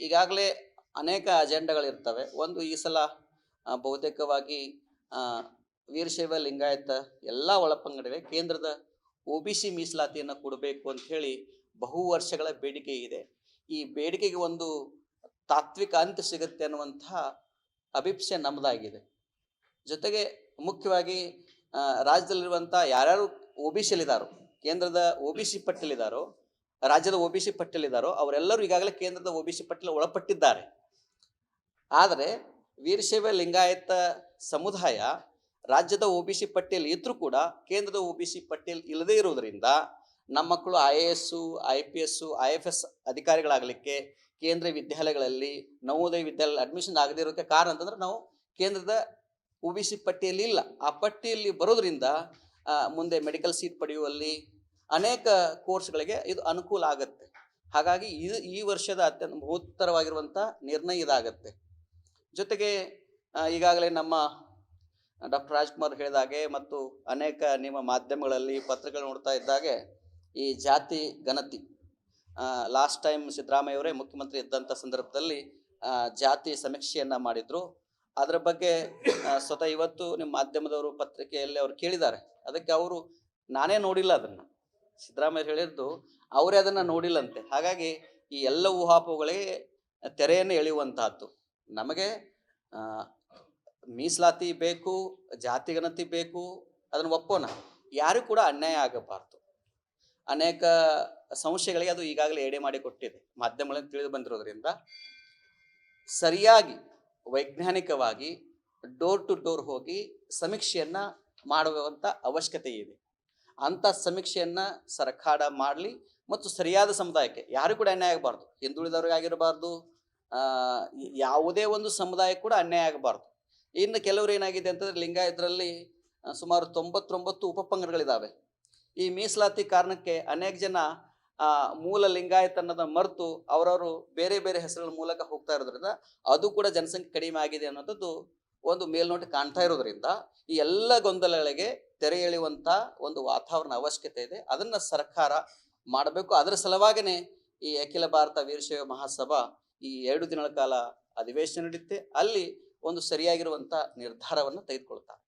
ಈಗಾಗಲೇ ಅನೇಕ ಅಜೆಂಡಗಳಿರ್ತವೆ. ಒಂದು ಈ ಸಲ ಬಹುತೇಕವಾಗಿ ವೀರಶೈವ ಲಿಂಗಾಯತ ಎಲ್ಲ ಒಳಪಂಗಡವೇ. ಕೇಂದ್ರದ ಒ ಬಿ ಸಿ ಮೀಸಲಾತಿಯನ್ನು ಕೊಡಬೇಕು ಅಂತ ಹೇಳಿ ಬಹು ವರ್ಷಗಳ ಬೇಡಿಕೆ ಇದೆ. ಈ ಬೇಡಿಕೆಗೆ ಒಂದು ತಾತ್ವಿಕ ಅಂತ್ಯ ಸಿಗುತ್ತೆ ಅನ್ನುವಂತಹ ಅಭಿಪ್ಸೆ ನಮ್ಮದಾಗಿದೆ ಜೊತೆಗೆ ಮುಖ್ಯವಾಗಿ ರಾಜ್ಯದಲ್ಲಿರುವಂಥ ಯಾರ್ಯಾರು ಒ ಬಿ ಸಿಲಿದಾರೋ ಕೇಂದ್ರದ ಒ ಬಿ ಸಿ ಪಟ್ಟಿಯಲ್ಲಿದ್ದಾರೋ ರಾಜ್ಯದ ಒ ಬಿ ಸಿ ಪಟ್ಟಿಯಲ್ಲಿದ್ದಾರೋ, ಅವರೆಲ್ಲರೂ ಈಗಾಗಲೇ ಕೇಂದ್ರದ ಒ ಬಿ ಸಿ ಪಟ್ಟಿಯಲ್ಲಿ ಒಳಪಟ್ಟಿದ್ದಾರೆ. ಆದರೆ ವೀರಶೈವ ಲಿಂಗಾಯತ ಸಮುದಾಯ ರಾಜ್ಯದ ಒ ಬಿ ಸಿ ಪಟ್ಟಿಯಲ್ಲಿ ಇದ್ರೂ ಕೂಡ ಕೇಂದ್ರದ ಒ ಬಿ ಸಿ ಪಟ್ಟಿಯಲ್ಲಿ ಇಲ್ಲದೇ ಇರುವುದರಿಂದ ನಮ್ಮ ಮಕ್ಕಳು I A S, I P S, I F S ಅಧಿಕಾರಿಗಳಾಗಲಿಕ್ಕೆ ಕೇಂದ್ರ ವಿದ್ಯಾಲಯಗಳಲ್ಲಿ, ನವೋದಯ ವಿದ್ಯಾಲಯ ಅಡ್ಮಿಷನ್ ಆಗದೇ ಇರೋಕೆ ಕಾರಣ ಅಂತಂದ್ರೆ ನಾವು ಕೇಂದ್ರದ ಒ ಬಿ ಸಿ ಪಟ್ಟಿಯಲ್ಲಿ ಇಲ್ಲ. ಆ ಪಟ್ಟಿಯಲ್ಲಿ ಬರೋದ್ರಿಂದ ಮುಂದೆ ಮೆಡಿಕಲ್ ಸೀಟ್ ಪಡೆಯುವಲ್ಲಿ ಅನೇಕ ಕೋರ್ಸ್ಗಳಿಗೆ ಇದು ಅನುಕೂಲ ಆಗುತ್ತೆ. ಹಾಗಾಗಿ ಇದು ಈ ವರ್ಷದ ಅತ್ಯಂತ ಮಹೋತ್ತರವಾಗಿರುವಂಥ ನಿರ್ಣಯ ಇದಾಗತ್ತೆ. ಜೊತೆಗೆ ಈಗಾಗಲೇ ನಮ್ಮ ಡಾಕ್ಟರ್ ರಾಜ್ಕುಮಾರ್ ಹೇಳಿದ ಹಾಗೆ ಮತ್ತು ಅನೇಕ ನಿಮ್ಮ ಮಾಧ್ಯಮಗಳಲ್ಲಿ ಪತ್ರಗಳು ನೋಡ್ತಾ ಇದ್ದಾಗೆ ಈ ಜಾತಿ ಗಣತಿ ಲಾಸ್ಟ್ ಟೈಮ್ ಸಿದ್ದರಾಮಯ್ಯವರೇ ಮುಖ್ಯಮಂತ್ರಿ ಇದ್ದಂಥ ಸಂದರ್ಭದಲ್ಲಿ ಜಾತಿ ಸಮೀಕ್ಷೆಯನ್ನು ಮಾಡಿದರು. ಅದರ ಬಗ್ಗೆ ಸ್ವತಃ ಇವತ್ತು ನಿಮ್ಮ ಮಾಧ್ಯಮದವರು ಪತ್ರಿಕೆಯಲ್ಲಿ ಅವರು ಕೇಳಿದ್ದಾರೆ. ಅದಕ್ಕೆ ಅವರು ನಾನೇ ನೋಡಿಲ್ಲ ಅದನ್ನು. ಸಿದ್ದರಾಮಯ್ಯ ಹೇಳಿದ್ದು, ಅವರೇ ಅದನ್ನು ನೋಡಿಲ್ಲಂತೆ. ಹಾಗಾಗಿ ಈ ಎಲ್ಲ ಊಹಾಪೋಗಳಿಗೆ ತೆರೆಯನ್ನು ಎಳೆಯುವಂತಹದ್ದು. ನಮಗೆ ಮೀಸಲಾತಿ ಬೇಕು, ಜಾತಿ ಗಣತಿ ಬೇಕು, ಅದನ್ನು ಒಪ್ಪೋಣ. ಯಾರಿಗೂ ಕೂಡ ಅನ್ಯಾಯ ಆಗಬಾರ್ದು. ಅನೇಕ ಸಂಶಯಗಳಿಗೆ ಅದು ಈಗಾಗಲೇ ಎಡೆ ಮಾಡಿ ಕೊಟ್ಟಿದೆ. ಮಾಧ್ಯಮಗಳಲ್ಲಿ ತಿಳಿದು ಬಂದಿರೋದ್ರಿಂದ ಸರಿಯಾಗಿ, ವೈಜ್ಞಾನಿಕವಾಗಿ, ಡೋರ್ ಟು ಡೋರ್ ಹೋಗಿ ಸಮೀಕ್ಷೆಯನ್ನು ಮಾಡುವಂಥ ಅವಶ್ಯಕತೆ ಇದೆ. ಅಂಥ ಸಮೀಕ್ಷೆಯನ್ನು ಸರ್ಕಾರ ಮಾಡಲಿ ಮತ್ತು ಸರಿಯಾದ ಸಮುದಾಯಕ್ಕೆ ಯಾರು ಕೂಡ ಅನ್ಯಾಯ ಆಗಬಾರ್ದು. ಹಿಂದುಳಿದವ್ರಿಗಾಗಿರಬಾರ್ದು ಯಾವುದೇ ಒಂದು ಸಮುದಾಯ ಕೂಡ ಅನ್ಯಾಯ ಆಗಬಾರ್ದು. ಇನ್ನು ಕೆಲವರು ಏನಾಗಿದೆ ಅಂತಂದ್ರೆ ಲಿಂಗಾಯತರಲ್ಲಿ ಸುಮಾರು ತೊಂಬತ್ತೊಂಬತ್ತು ಉಪಪಂಗಡಗಳಿದ್ದಾವೆ ಈ ಮೀಸಲಾತಿ ಕಾರಣಕ್ಕೆ ಅನೇಕ ಜನ ಮೂಲ ಲಿಂಗಾಯತ ಅನ್ನೋದನ್ನ ಮರೆತು ಅವರವರು ಬೇರೆ ಬೇರೆ ಹೆಸರುಗಳ ಮೂಲಕ ಹೋಗ್ತಾ ಇರೋದ್ರಿಂದ ಅದು ಕೂಡ ಜನಸಂಖ್ಯೆ ಕಡಿಮೆ ಆಗಿದೆ ಅನ್ನೋದು ಒಂದು ಮೇಲ್ನೋಟ ಕಾಣ್ತಾ ಇರೋದ್ರಿಂದ ಈ ಎಲ್ಲ ಗೊಂದಲಗಳಿಗೆ ತೆರೆ ಎಳೆಯುವಂಥ ಒಂದು ವಾತಾವರಣ ಅವಶ್ಯಕತೆ ಇದೆ. ಅದನ್ನು ಸರ್ಕಾರ ಮಾಡಬೇಕು. ಅದರ ಸಲುವಾಗಿನೇ ಈ ಅಖಿಲ ಭಾರತ ವೀರಶೈವ ಮಹಾಸಭಾ ಈ ಎರಡು ದಿನಗಳ ಕಾಲ ಅಧಿವೇಶನ ನಡೆಯುತ್ತೆ. ಅಲ್ಲಿ ಒಂದು ಸರಿಯಾಗಿರುವಂಥ ನಿರ್ಧಾರವನ್ನು ತೆಗೆದುಕೊಳ್ತಾರೆ